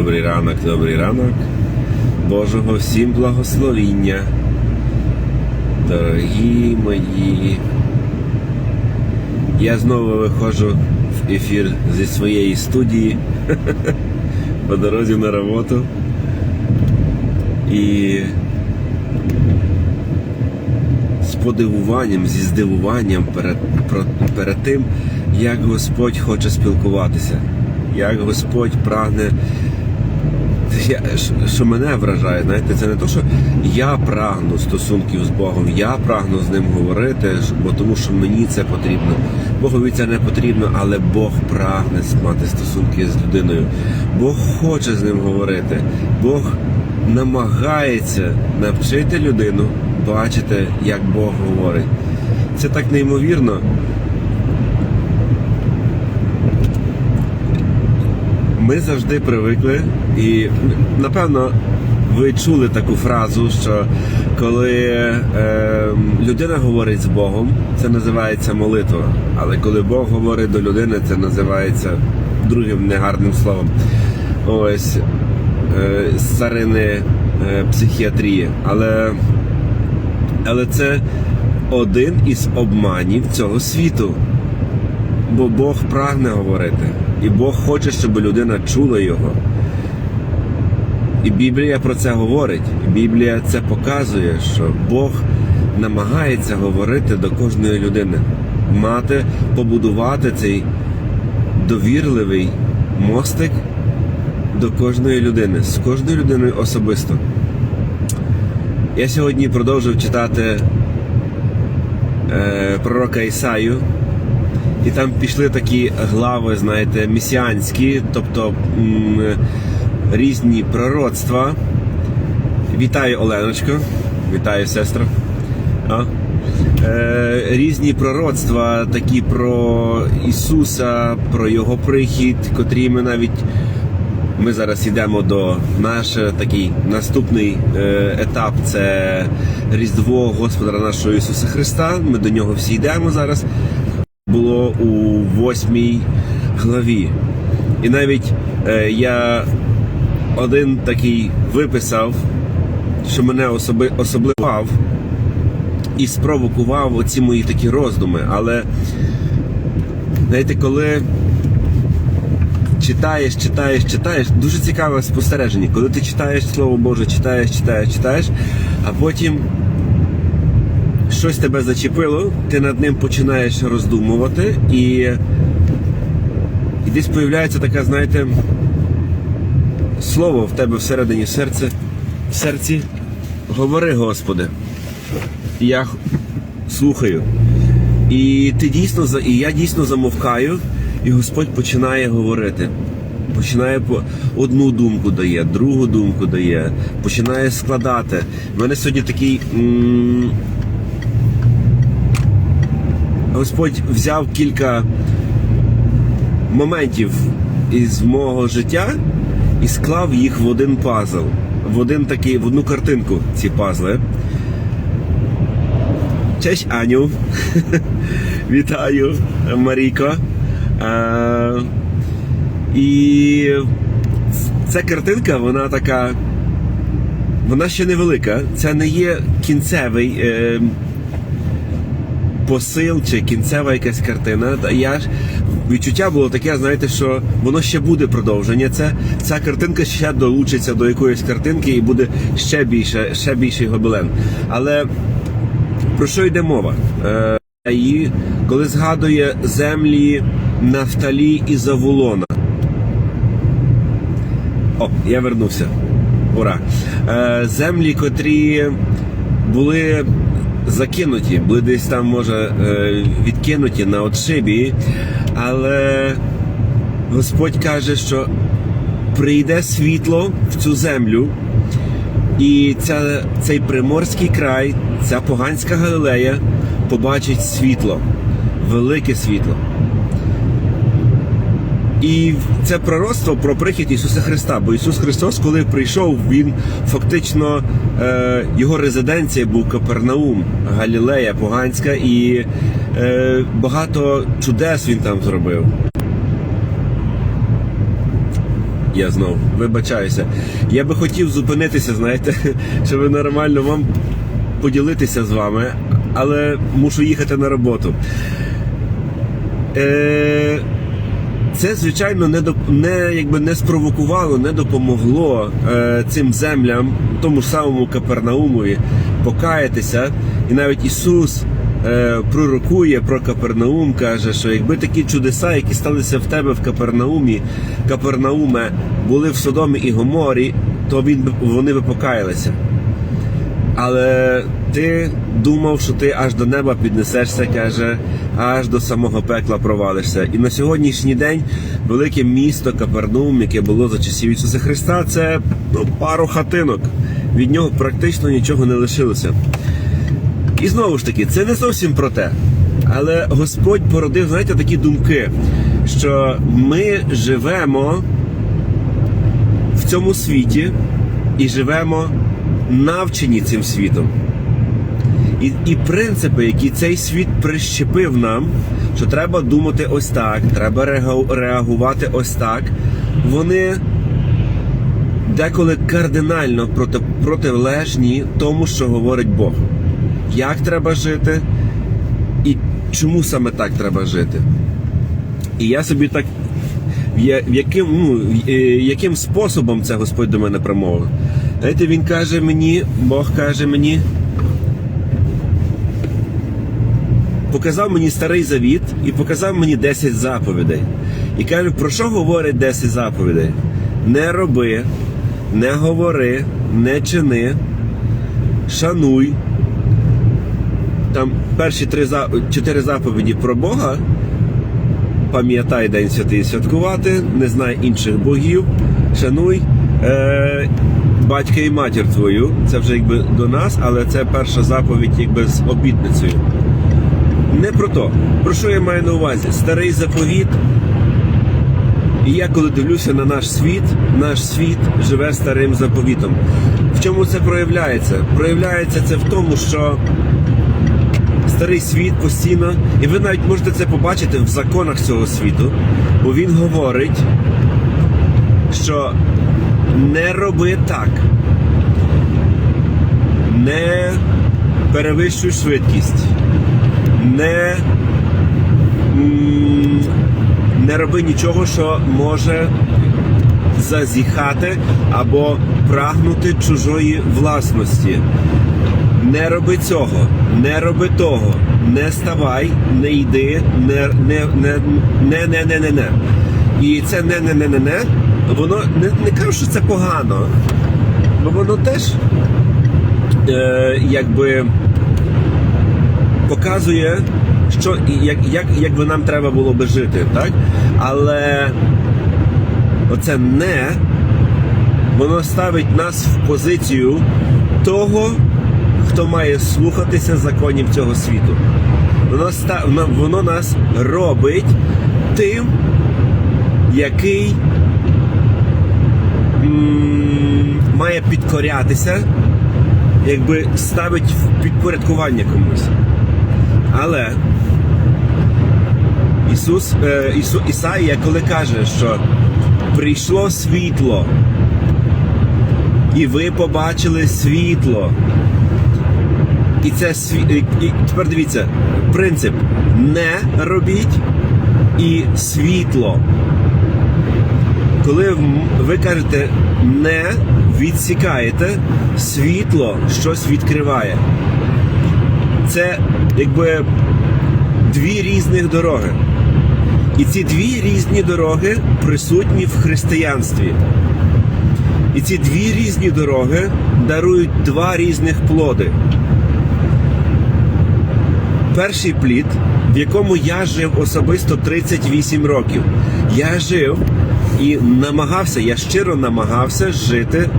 добрий ранок, добрий ранок. Божого всім благословіння. Дорогі мої. Я знову виходжу в ефір зі своєї студії по дорозі на роботу. І з подивуванням, зі здивуванням перед, перед тим, як Господь хоче спілкуватися, як Господь прагне. Я, що- мене вражає, знаєте, це не то, що я прагну стосунків з Богом, я прагну з ним говорити, бо тому що мені це потрібно. Богові це не потрібно, але Бог прагне мати стосунки з людиною. Бог хоче з ним говорити. Бог намагається навчити людину бачити, як Бог говорить. Це так неймовірно. Ми завжди привикли, і напевно ви чули таку фразу, що коли е, людина говорить з Богом, це називається молитва. Але коли Бог говорить до людини, це називається другим негарним словом. Ось е, царини е, психіатрії. Але, але це один із обманів цього світу. Бо Бог прагне говорити, і Бог хоче, щоб людина чула його. І Біблія про це говорить. Біблія це показує, що Бог намагається говорити до кожної людини, мати, побудувати цей довірливий мостик до кожної людини, з кожною людиною особисто. Я сьогодні продовжив читати е, пророка Ісаю. І там пішли такі глави, знаєте, місіанські, тобто м, різні пророцтва. Вітаю, Оленочко, вітаю, сестра. А? Е, різні пророцтва, такі про Ісуса, про Його прихід, котрі ми навіть. Ми зараз йдемо до наш такий наступний е, етап це Різдво Господа нашого Ісуса Христа. Ми до нього всі йдемо зараз було у восьмій главі. І навіть е, я один такий виписав, що мене особи, особливав і спровокував оці мої такі роздуми. Але знаєте, коли читаєш, читаєш, читаєш, дуже цікаве спостереження. Коли ти читаєш Слово Боже, читаєш, читаєш, читаєш, а потім щось тебе зачепило, ти над ним починаєш роздумувати, і, і десь появляється така, знаєте, слово в тебе всередині серця, в серці. Говори, Господи. Я слухаю. І ти дійсно і я дійсно замовкаю, і Господь починає говорити. Починає по одну думку дає, другу думку дає, починає складати. У мене сьогодні такий. м, Господь взяв кілька моментів із мого життя і склав їх в один пазл, в один такий, в одну картинку ці пазли. Честь Аню. Вітаю, Марійко. А, і ця картинка, вона така. Вона ще невелика. Це не є кінцевий. Е, посил чи кінцева якась картина. Я ж відчуття було таке, знаєте, що воно ще буде продовження. Це ця картинка ще долучиться до якоїсь картинки і буде ще більше, ще більший гобелен. Але про що йде мова? Е, і коли згадує землі Нафталі і Заволона. О, я вернувся. Ура. Е, землі, котрі були закинуті, були десь там, може, е, відкинуті на отшибі, але Господь каже, що прийде світло в цю землю, і ця, цей приморський край, ця поганська Галилея побачить світло, велике світло. І це пророцтво про прихід Ісуса Христа. Бо Ісус Христос, коли прийшов, Він фактично е, його резиденція був Капернаум, Галілея Поганська, і е, багато чудес він там зробив. я знов вибачаюся. Я би хотів зупинитися, знаєте, щоб нормально вам поділитися з вами, але мушу їхати на роботу. Е, це, звичайно, не, не, якби не спровокувало, не допомогло е, цим землям, тому ж самому Капернаумові, покаятися. І навіть Ісус е, пророкує про Капернаум, каже, що якби такі чудеса, які сталися в тебе в Капернаумі, Капернауме, були в Содомі і Гоморі, то він, вони би покаялися. Але ти думав, що ти аж до неба піднесешся, каже, аж до самого пекла провалишся. І на сьогоднішній день велике місто Капернаум, яке було за часів Ісуса Христа, це ну, пару хатинок. Від нього практично нічого не лишилося. І знову ж таки, це не зовсім про те. Але Господь породив, знаєте, такі думки, що ми живемо в цьому світі і живемо навчені цим світом. І, і принципи, які цей світ прищепив нам, що треба думати ось так, треба реагувати ось так, вони деколи кардинально проти, протилежні тому, що говорить Бог. Як треба жити і чому саме так треба жити. І я собі так я- яким, ну, яким способом це Господь до мене промовив. Знаєте, він каже мені, Бог каже мені, показав мені старий завіт і показав мені 10 заповідей. І каже, про що говорить 10 заповідей? Не роби, не говори, не чини, шануй. Там перші три чотири заповіді про Бога. Пам'ятай День святий святкувати, не знай інших богів, шануй е, батька і матір твою. Це вже якби до нас, але це перша заповідь якби з обітницею. Не про то. Про що я маю на увазі? Старий заповіт. І я коли дивлюся на наш світ, наш світ живе старим заповітом. В чому це проявляється? Проявляється це в тому, що старий світ постійно, і ви навіть можете це побачити в законах цього світу, бо він говорить, що не роби так. Не перевищуй швидкість. Не не роби нічого, що може зазіхати або прагнути чужої власності. Не роби цього, не роби того, не ставай, не йди, не не, не, не, не, не, не. І це не не не не не воно не, не кажу, що це погано, бо воно теж е, якби показує, що як, як, як би нам треба було би жити, так? Але оце не воно ставить нас в позицію того, хто має слухатися законів цього світу. Воно, воно- нас робить тим, який має підкорятися, якби ставить в підпорядкування комусь. Але Ісус, е, Ісу, Ісаїя, коли каже, що прийшло світло, і ви побачили світло. І це сві... і тепер дивіться, принцип не робіть і світло. Коли ви кажете не відсікаєте, світло щось відкриває. Це якби дві різних дороги. І ці дві різні дороги присутні в християнстві. І ці дві різні дороги дарують два різних плоди. Перший плід, в якому я жив особисто 38 років. Я жив і намагався, я щиро намагався жити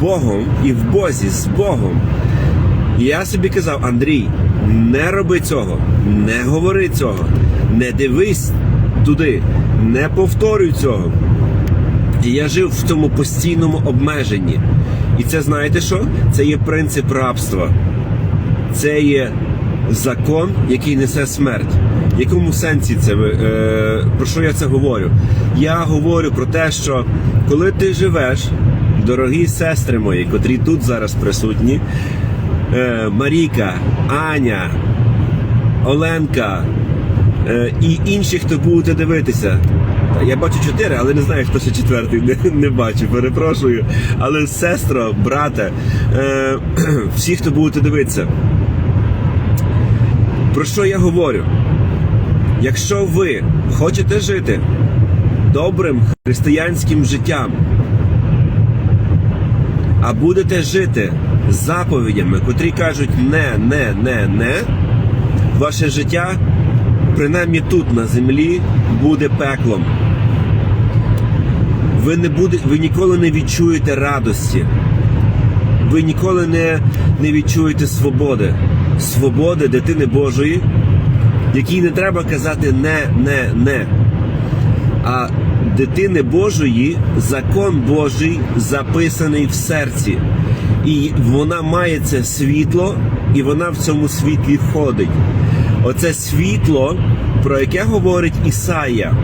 Богом і в Бозі з Богом. І я собі казав, Андрій, не роби цього, не говори цього, не дивись туди, не повторюй цього. І я жив в цьому постійному обмеженні. І це знаєте що? Це є принцип рабства. Це є закон, який несе смерть. Якому сенсі це е, про що я це говорю? Я говорю про те, що коли ти живеш, дорогі сестри мої, котрі тут зараз присутні, е, Маріка, Аня, Оленка е, і інші, хто будете дивитися. Я бачу чотири, але не знаю, хто ще четвертий. Не, не бачу, перепрошую. Але сестро, брате, е, всі, хто будете дивитися. Про що я говорю? Якщо ви хочете жити добрим християнським життям, а будете жити заповідями, котрі кажуть не, не, не, не, ваше життя, принаймні тут на землі, буде пеклом. Ви, не буде, ви ніколи не відчуєте радості. Ви ніколи не, не відчуєте свободи. Свободи дитини Божої, якій не треба казати не, не, не. А дитини Божої закон Божий записаний в серці. І вона має це світло, і вона в цьому світлі ходить. Оце світло, про яке говорить Ісая,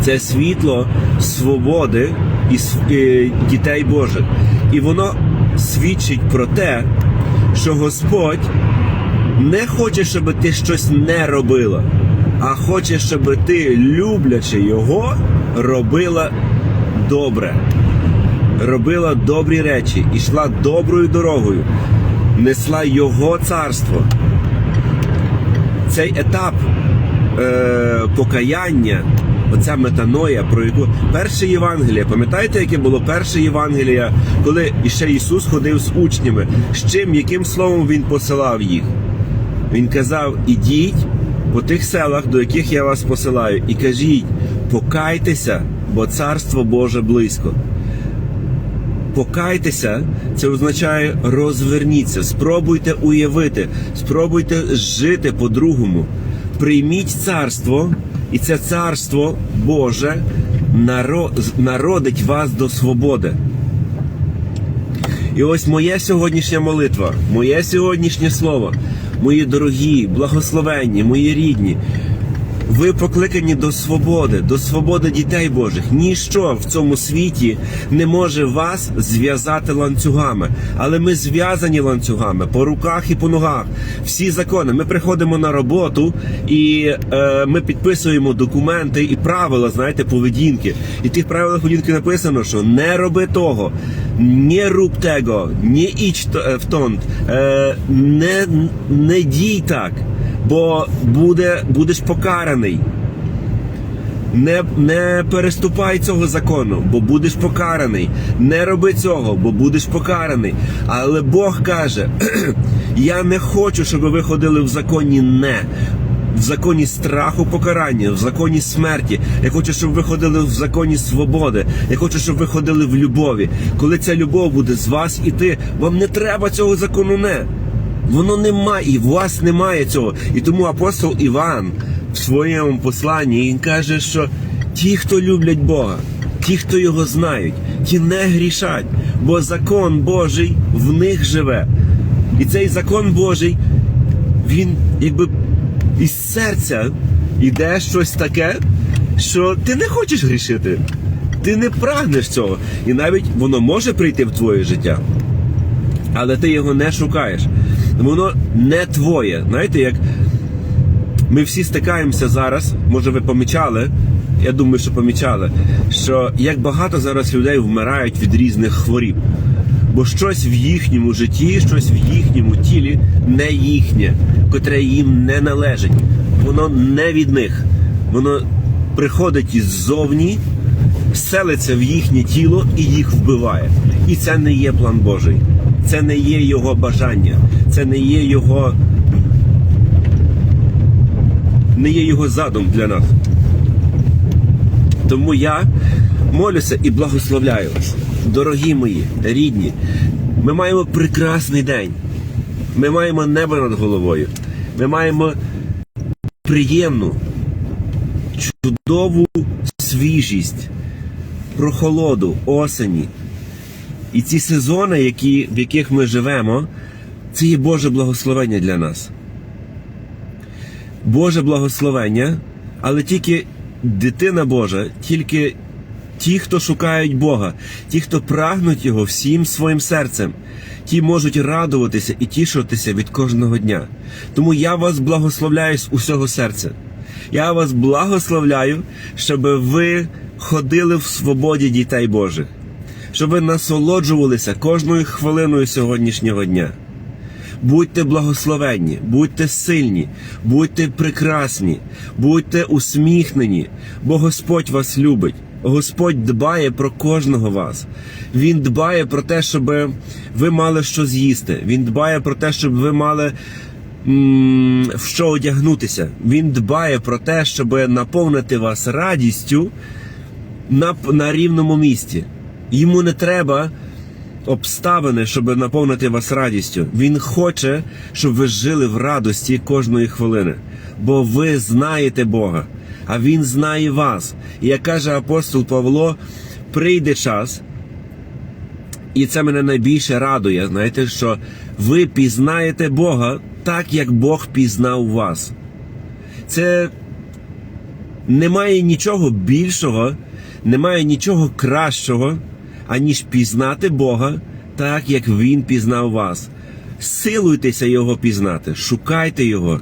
це світло свободи і е, дітей Божих. І воно свідчить про те, що Господь не хоче, щоб ти щось не робила, а хоче, щоб ти, люблячи його, робила добре, робила добрі речі, йшла доброю дорогою, несла його царство. Цей етап е, покаяння, оця метаноя, про яку перше Євангеліє, пам'ятаєте, яке було перше Євангеліє, коли іще Ісус ходив з учнями, з чим, яким словом Він посилав їх? Він казав: ідіть по тих селах, до яких я вас посилаю, і кажіть, покайтеся, бо царство Боже близько. Покайтеся, це означає розверніться, спробуйте уявити, спробуйте жити по-другому. Прийміть царство, і це царство Боже народить вас до свободи. І ось моя сьогоднішня молитва, моє сьогоднішнє слово, мої дорогі, благословенні, мої рідні. Ви покликані до свободи, до свободи дітей Божих. Ніщо в цьому світі не може вас зв'язати ланцюгами. Але ми зв'язані ланцюгами по руках і по ногах. Всі закони. Ми приходимо на роботу і е, ми підписуємо документи і правила, знаєте, поведінки. І в тих правилах поведінки написано, що не роби того, не руб tego, не іч в тонт, е, не, не дій так бо буде, будеш покараний. Не, не переступай цього закону, бо будеш покараний. Не роби цього, бо будеш покараний. Але Бог каже: я не хочу, щоб ви ходили в законі не. В законі страху покарання, в законі смерті. Я хочу, щоб ви ходили в законі свободи. Я хочу, щоб ви ходили в любові. Коли ця любов буде з вас іти, вам не треба цього закону не. Воно немає, і вас немає цього. І тому апостол Іван в своєму посланні він каже, що ті, хто люблять Бога, ті, хто його знають, ті не грішать, бо закон Божий в них живе. І цей закон Божий, він якби із серця йде щось таке, що ти не хочеш грішити. Ти не прагнеш цього. І навіть воно може прийти в твоє життя але ти його не шукаєш. Воно не твоє. Знаєте, як ми всі стикаємося зараз, може ви помічали, я думаю, що помічали, що як багато зараз людей вмирають від різних хворіб. Бо щось в їхньому житті, щось в їхньому тілі не їхнє, котре їм не належить. Воно не від них. Воно приходить іззовні, селиться в їхнє тіло і їх вбиває. І це не є план Божий. Це не є його бажання, це не є його. Не є його задум для нас. Тому я молюся і благословляю вас, дорогі мої, рідні. Ми маємо прекрасний день. Ми маємо небо над головою. Ми маємо приємну, чудову свіжість, прохолоду, осені. І ці сезони, які, в яких ми живемо, це є Боже благословення для нас. Боже благословення, але тільки дитина Божа, тільки ті, хто шукають Бога, ті, хто прагнуть Його всім своїм серцем, ті можуть радуватися і тішитися від кожного дня. Тому я вас благословляю з усього серця. Я вас благословляю, щоб ви ходили в свободі дітей Божих, щоб ви насолоджувалися кожною хвилиною сьогоднішнього дня. Будьте благословенні, будьте сильні, будьте прекрасні, будьте усміхнені, бо Господь вас любить. Господь дбає про кожного вас. Він дбає про те, щоб ви мали що з'їсти. Він дбає про те, щоб ви мали в що одягнутися. Він дбає про те, щоб наповнити вас радістю на, на рівному місці. Йому не треба обставини, щоб наповнити вас радістю. Він хоче, щоб ви жили в радості кожної хвилини, бо ви знаєте Бога, а Він знає вас. І як каже апостол Павло, прийде час, і це мене найбільше радує, знаєте, що ви пізнаєте Бога так, як Бог пізнав вас. Це немає нічого більшого, немає нічого кращого, аніж пізнати Бога так, як Він пізнав вас. Силуйтеся Його пізнати, шукайте Його.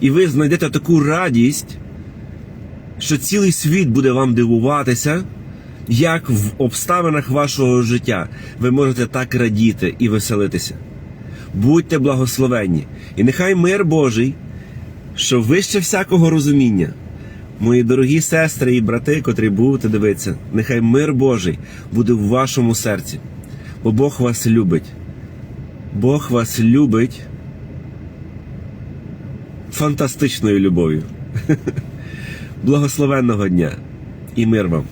І ви знайдете таку радість, що цілий світ буде вам дивуватися, як в обставинах вашого життя ви можете так радіти і веселитися. Будьте благословенні, і нехай мир Божий, що вище всякого розуміння, мої дорогі сестри і брати, котрі будете дивитися, нехай мир Божий буде в вашому серці, бо Бог вас любить. Бог вас любить фантастичною любов'ю. Благословенного дня і мир вам!